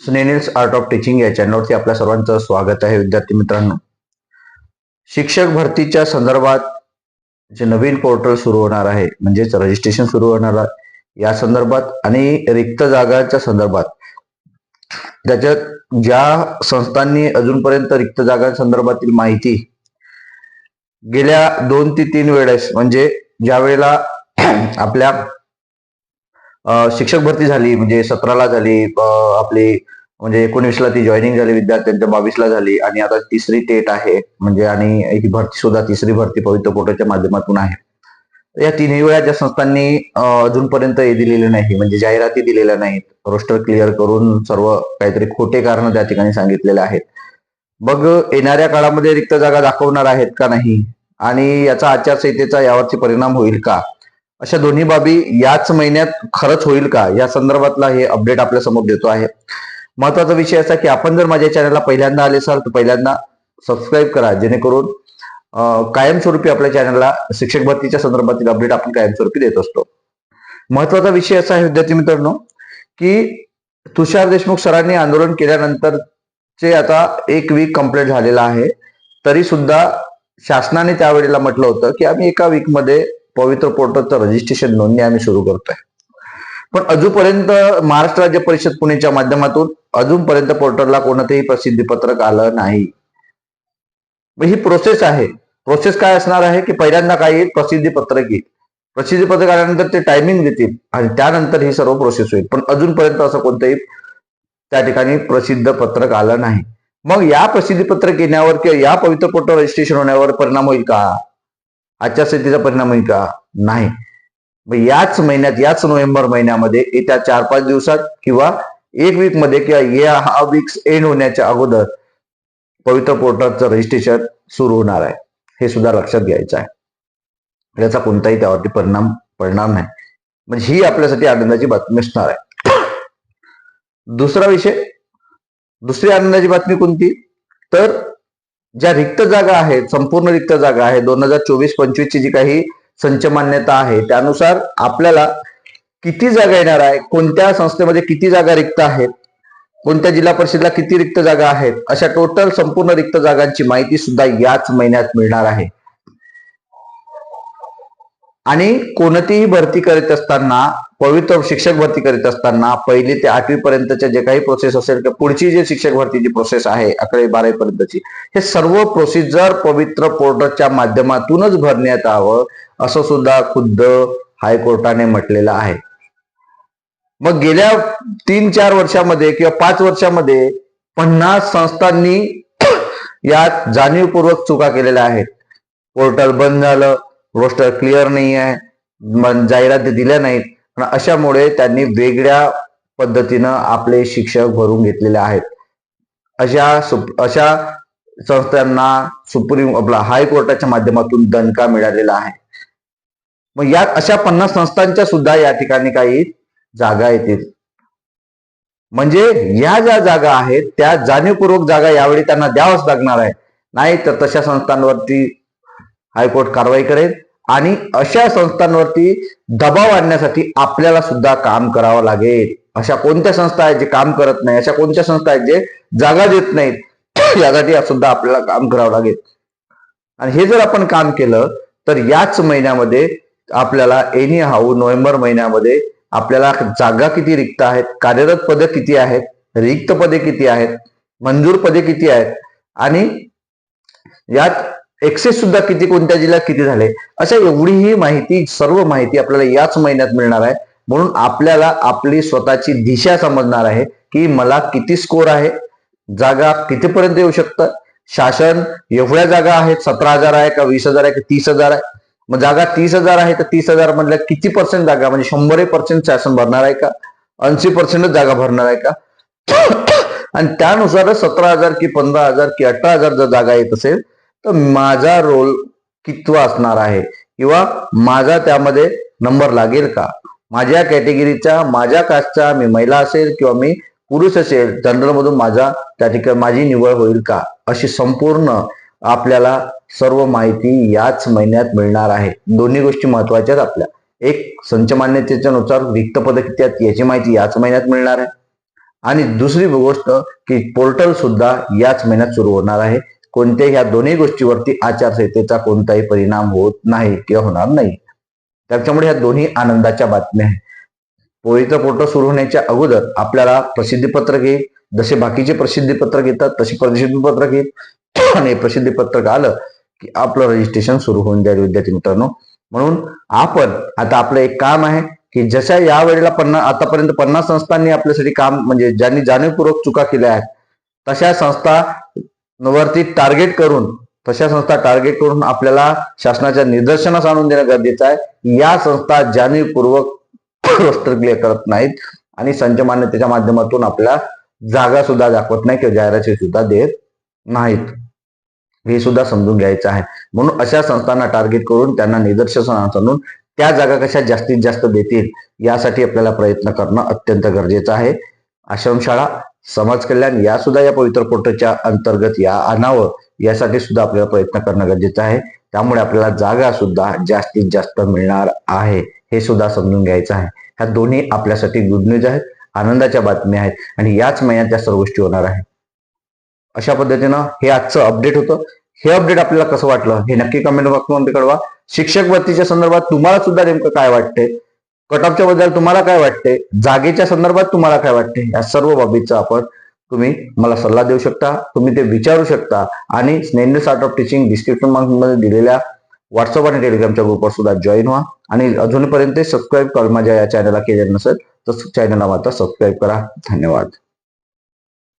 स्नेनिल्स art of teaching या चॅनलवरती आपल्या सर्वांचं स्वागत आहे. विद्यार्थी मित्रांनो शिक्षक भरतीच्या संदर्भात जे नवीन पोर्टल सुरू होणार आहे म्हणजेच रजिस्ट्रेशन सुरू होणार आहे या संदर्भात आणि रिक्त जागांच्या संदर्भात त्याच्यात ज्या संस्थांनी अजूनपर्यंत रिक्त जागांसंदर्भातील माहिती गेल्या दोन ते तीन वेळेस म्हणजे ज्या वेळेला आपल्या शिक्षक भरती झाली म्हणजे सतराला झाली आपली म्हणजे एकोणीसला ती जॉईनिंग झाली विद्यार्थ्यांच्या बावीसला झाली आणि आता तिसरी टेट आहे म्हणजे आणि ही भरती सुद्धा तिसरी भरती पवित्र पोर्टलच्या माध्यमातून आहे. या तिन्ही वेळा ज्या संस्थांनी अजूनपर्यंत हे दिलेले नाही म्हणजे जाहिराती दिलेल्या नाहीत रोस्टर क्लिअर करून सर्व काहीतरी खोटे कारण त्या ठिकाणी सांगितलेले आहेत. मग येणाऱ्या काळामध्ये रिक्त जागा दाखवणार आहेत का नाही? आणि याचा आचारसंहितेचा यावरची परिणाम होईल का? अशा दोन्ही बाबी याच महिन्यात खरंच होईल का? या संदर्भातला हे अपडेट आपल्यासमोर देतो आहे. महत्त्वाचा विषय असा की आपण जर माझ्या चॅनलला पहिल्यांदा आले असाल तर पहिल्यांदा सबस्क्राईब करा जेणेकरून कायमस्वरूपी आपल्या चॅनलला शिक्षक भरतीच्या संदर्भातील अपडेट आपण कायमस्वरूपी देत असतो. महत्त्वाचा विषय असा आहे विद्यार्थी मित्रांनो की तुषार देशमुख सरांनी आंदोलन केल्यानंतरचे आता एक वीक कंप्लीट झालेला आहे. तरी सुद्धा शासनाने त्यावेळेला म्हटलं होतं की आम्ही एका वीकमध्ये पवित्र पोर्टलचं रजिस्ट्रेशन नोंदणी आम्ही सुरू करतोय. पण अजूनपर्यंत महाराष्ट्र राज्य परिषद पुणेच्या माध्यमातून अजूनपर्यंत पोर्टलला कोणतंही प्रसिद्धी पत्रक आलं नाही. ही प्रोसेस आहे. प्रोसेस काय असणार आहे की पहिल्यांदा काय येईल प्रसिद्धी पत्रक येईल. प्रसिद्धी पत्रक आल्यानंतर ते टायमिंग देतील आणि त्यानंतर ही सर्व प्रोसेस होईल. पण अजूनपर्यंत असं कोणतंही त्या ठिकाणी प्रसिद्ध पत्रक आलं नाही. मग या प्रसिद्धी पत्रक येण्यावर किंवा या पवित्र पोर्टल रजिस्ट्रेशन होण्यावर परिणाम होईल का? आचारसंहितेचा परिणाम होईल का? नाही. मग याच महिन्यात याच नोव्हेंबर महिन्यामध्ये येत्या चार पाच दिवसात किंवा एक वीकमध्ये किंवा या हा वीक एंड होण्याच्या अगोदर पवित्र पोर्टलचं रजिस्ट्रेशन सुरू होणार आहे. हे सुद्धा लक्षात घ्यायचं आहे. याचा कोणताही त्यावरती परिणाम पडणार नाही. म्हणजे ही आपल्यासाठी आनंदाची बातमी असणार आहे. दुसरा विषय. दुसरी आनंदाची बातमी कोणती? तर ज्या रिक्त जागा आहेत संपूर्ण रिक्त जागा आहे दोन हजार चोवीस पंचवीस ची जी काही संच मान्यता आहे त्यानुसार आपल्याला किती जागा येणार आहे कोणत्या संस्थेमध्ये किती जागा रिक्त आहेत कोणत्या जिल्हा परिषदला किती रिक्त जागा आहेत अशा टोटल संपूर्ण रिक्त जागांची माहिती सुद्धा याच महिन्यात मिळणार आहे. आणि कोणतीही भरती करीत असताना पवित्र शिक्षक भरती करीत असताना पहिली ते आठवी पर्यंतच्या जे काही प्रोसेस असेल किंवा पुढची जी शिक्षक भरतीची प्रोसेस आहे अकरावी बारावी पर्यंतची हे सर्व प्रोसिजर पवित्र पोर्टलच्या माध्यमातूनच भरण्यात यावं असं सुद्धा खुद्द हायकोर्टाने म्हटलेलं आहे. मग गेल्या तीन चार वर्षामध्ये किंवा पाच वर्षामध्ये पन्नास संस्थांनी यात जाणीवपूर्वक चुका केलेल्या आहेत. पोर्टल बंद झालं रोस्टर क्लिअर नाही आहे जाहिरात जाहिराती दिल्या नाहीत. अशामुळे त्यांनी वेगळ्या पद्धतीनं आपले शिक्षक भरून घेतलेले आहेत. अशा अशा संस्थांना सुप्रीम आपला हायकोर्टाच्या माध्यमातून दणका मिळालेला आहे. मग या अशा पन्नास संस्थांच्या सुद्धा या ठिकाणी काही जागा येतील. म्हणजे या ज्या जागा आहेत त्या जाणीवपूर्वक जागा यावेळी त्यांना द्यावाच लागणार आहे. नाही तर तशा संस्थांवरती हायकोर्ट कारवाई करेल. आणि अशा संस्थांवरती दबाव आणण्यासाठी आपल्याला सुद्धा काम करावं लागेल. अशा कोणत्या संस्था आहेत जे काम करत नाही अशा कोणत्या संस्था आहेत जे जागा देत नाहीत? यासाठी सुद्धा आपल्याला काम करावं लागेल. आणि हे जर आपण काम केलं तर याच महिन्यामध्ये आपल्याला एनी हाऊ नोव्हेंबर महिन्यामध्ये आपल्याला जागा किती रिक्त आहेत? कार्यरत पदे किती आहेत? रिक्त पदे किती आहेत? मंजूर पदे किती आहेत? आणि यात एक्सेस सुद्धा किती कोणत्या जिल्ह्यात किती झाले? अशा एवढी ही माहिती सर्व माहिती आपल्याला याच महिन्यात मिळणार आहे. म्हणून आपल्याला आपली स्वतःची दिशा समजणार आहे की मला किती स्कोर आहे जागा कितीपर्यंत येऊ शकतं? शासन एवढ्या जागा आहेत सतरा हजार आहे का वीस हजार आहे का तीस हजार आहे? मग जागा तीस हजार आहे तर तीस हजार मधल्या किती पर्सेंट जागा? म्हणजे शंभर पर्सेंट शासन भरणार आहे का? ऐंशी पर्सेंटच जागा भरणार आहे का? आणि त्यानुसारच सतरा हजार की पंधरा हजार की अठरा हजार जर जागा येत असेल तर माझा रोल कितवा असणार आहे? किंवा माझा त्यामध्ये नंबर लागेल का? माझ्या कॅटेगरीचा माझ्या कास्टचा मी महिला असेल किंवा मी पुरुष असेल जनरलमधून माझा त्या ठिकाणी माझी निवड होईल का? अशी संपूर्ण आपल्याला सर्व माहिती याच महिन्यात मिळणार आहे. दोन्ही गोष्टी महत्वाच्याच आपल्या. एक संच मान्यतेच्या नुसार रिक्त पद किती आहेत याची माहिती याच महिन्यात मिळणार आहे. आणि दुसरी गोष्ट की पोर्टल सुद्धा याच महिन्यात सुरू होणार आहे. कोणत्याही ह्या दोन्ही गोष्टीवरती आचारसंहितेचा कोणताही परिणाम होत नाही किंवा होणार नाही. त्याच्यामुळे ह्या दोन्ही आनंदाच्या बातम्या आहेत. पोळीचं पोट सुरू होण्याच्या अगोदर आपल्याला प्रसिद्धीपत्रक येईल जसे बाकीचे प्रसिद्धीपत्रक येतात तसे प्रसिद्धीपत्रक येत आणि प्रसिद्धीपत्रक आलं की आपलं रजिस्ट्रेशन सुरू होऊन जाईल विद्यार्थी मित्रांनो. म्हणून आपण आता आपलं एक काम आहे की जशा या वेळेला पन्नास आतापर्यंत पन्नास संस्थांनी आपल्यासाठी काम म्हणजे ज्यांनी जाणीवपूर्वक चुका केल्या आहेत तशा संस्था वरती टार्गेट करून तशा संस्था टार्गेट करून आपल्याला शासनाच्या निदर्शनास आणून देणं गरजेचं आहे. या संस्था जाणीवपूर्वक रोस्टर क्लिअर करत नाहीत आणि संच मान्यतेच्या माध्यमातून आपल्या जागा सुद्धा दाखवत नाही किंवा जाहिराती सुद्धा देत नाहीत. हे सुद्धा समजून घ्यायचं आहे. म्हणून अशा संस्थांना टार्गेट करून त्यांना निदर्शनास आणून त्या जागा कशा जास्तीत जास्त देतील यासाठी आपल्याला प्रयत्न करणं अत्यंत गरजेचं आहे. आश्रमशाळा समाज कल्याण या सुद्धा या पवित्र पोर्टलच्या अंतर्गत या आणावं यासाठी सुद्धा आपल्याला प्रयत्न करणं गरजेचं आहे. त्यामुळे आपल्याला जागा सुद्धा जास्तीत जास्त मिळणार आहे हे सुद्धा समजून घ्यायचं आहे. ह्या दोन्ही आपल्यासाठी गुड न्यूज आहेत आनंदाच्या बातम्या आहेत आणि याच महिन्यात त्या सर्व गोष्टी होणार आहे अशा पद्धतीनं हे आजचं अपडेट होतं. हे अपडेट आपल्याला कसं वाटलं हे नक्की कमेंट बॉक्समध्ये कळवा. शिक्षक भरतीच्या संदर्भात तुम्हाला सुद्धा नेमकं काय वाटते कटऑफच्या बद्दल तुम्हाला काय वाटते? जागेच्या संदर्भात तुम्हाला काय वाटते? या सर्व बाबीचं आपण तुम्ही मला सल्ला देऊ शकता तुम्ही ते विचारू शकता आणि स्नेंडस आर्ट ऑफ टीचिंग डिस्क्रिप्शनमध्ये दिलेल्या व्हॉट्सअप आणि टेलिग्रामच्या ग्रुपवर सुद्धा जॉईन व्हा. आणि अजूनपर्यंत सबस्क्राईब कर माझ्या या चॅनलला केलेलं नसेल तर चॅनलला मात्र सबस्क्राईब करा. धन्यवाद.